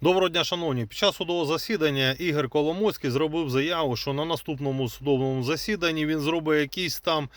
Доброго дня, шановні. Під час судового засідання Ігор Коломойський зробив заяву, що на наступному судовому засіданні він зробить якісь там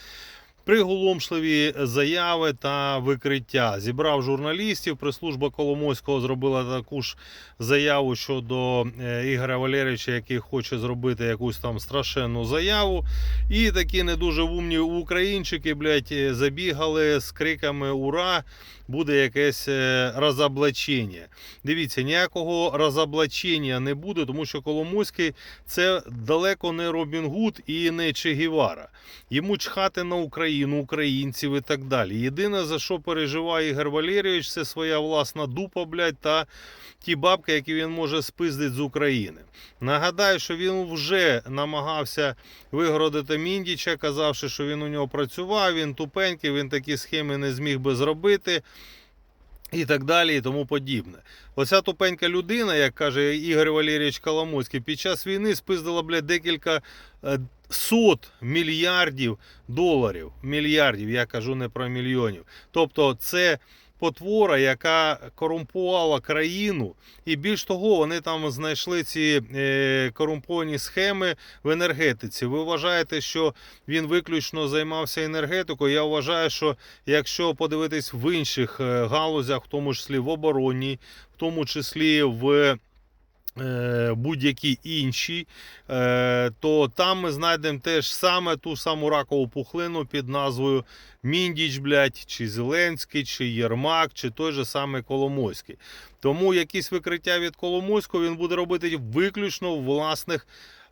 приголомшливі заяви та викриття. Зібрав журналістів. Прес-служба Коломойського зробила таку ж заяву щодо е, Ігоря Валерійовича, який хоче зробити якусь там страшенну заяву. І такі не дуже умні українчики, блядь, е, забігали з криками Ура! Буде якесь е, розоблачення. Дивіться, ніякого розоблачення не буде, тому що Коломойський це далеко не Робін Гуд і не Че Гівара. Йому чхати на Україну, українців і так далі. Єдине, за що переживає Ігор Валерійович, це своя власна дупа, блядь, та ті бабки, які він може спиздити з України. Нагадаю, що він вже намагався вигородити Міндіча, казавши, що він у нього працював, він тупенький, він такі схеми не зміг би зробити. І так далі, і тому подібне. Оця тупенька людина, як каже Ігор Валерійович Коломойський, під час війни спиздила блядь, декілька е, сот мільярдів доларів. Мільярдів, я кажу не про мільйонів. Тобто, це потвора, яка корумпувала країну, і більш того, вони там знайшли ці е, корумповані схеми в енергетиці. Ви вважаєте, що він виключно займався енергетикою? Я вважаю, що якщо подивитись в інших е, галузях, в тому числі в оборонній, в тому числі в будь-які інші, е, то там ми знайдемо теж саме ту саму ракову пухлину під назвою Міндіч, блядь, чи Зеленський, чи Єрмак, чи той же самий Коломойський. Тому якісь викриття від Коломойського він буде робити виключно в власних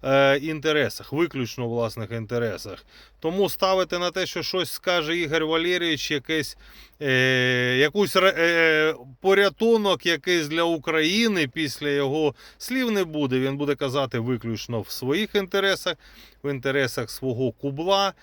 е, інтересах, виключно власних інтересах. Тому ставити на те, що щось скаже Ігор Валерійович, якесь, е, якусь е, порятунок якийсь для України після його слів не буде. Він буде казати виключно в своїх інтересах, в інтересах свого кубла.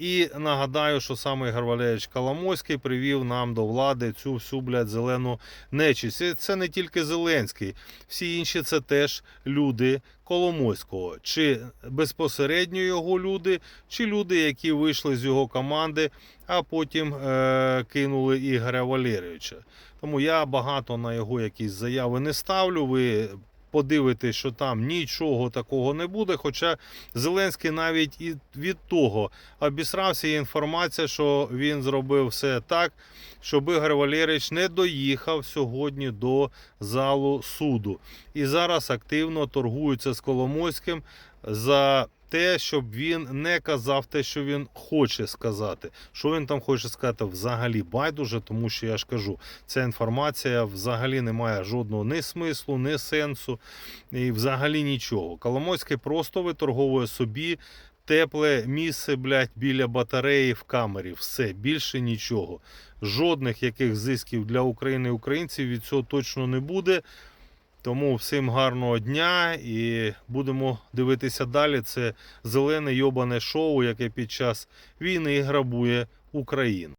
І нагадаю, що саме Ігор Валерійович Коломойський привів нам до влади цю всю блядь, зелену нечість. І Це не тільки Зеленський, всі інші це теж люди Коломойського, чи безпосередньо його люди, чи люди, які вийшли з його команди, а потім е- кинули Ігоря Валерійовича. Тому я багато на його якісь заяви не ставлю. Ви подивитесь, що там нічого такого не буде. Хоча Зеленський навіть і від того обісрався інформація, що він зробив все так, щоб Ігор Валерійович не доїхав сьогодні до залу суду. І зараз активно торгуються з Коломойським за те, щоб він не казав те, що він хоче сказати. Що він там хоче сказати, взагалі байдуже, тому що я ж кажу, ця інформація взагалі не має жодного ні смислу, ні сенсу і взагалі нічого. Коломойський просто виторговує собі тепле місце, блядь, біля батареї в камері. Все, більше нічого. Жодних яких зисків для України і українців від цього точно не буде. Тому всім гарного дня і будемо дивитися далі. Це зелене йобане шоу, яке під час війни грабує Україну.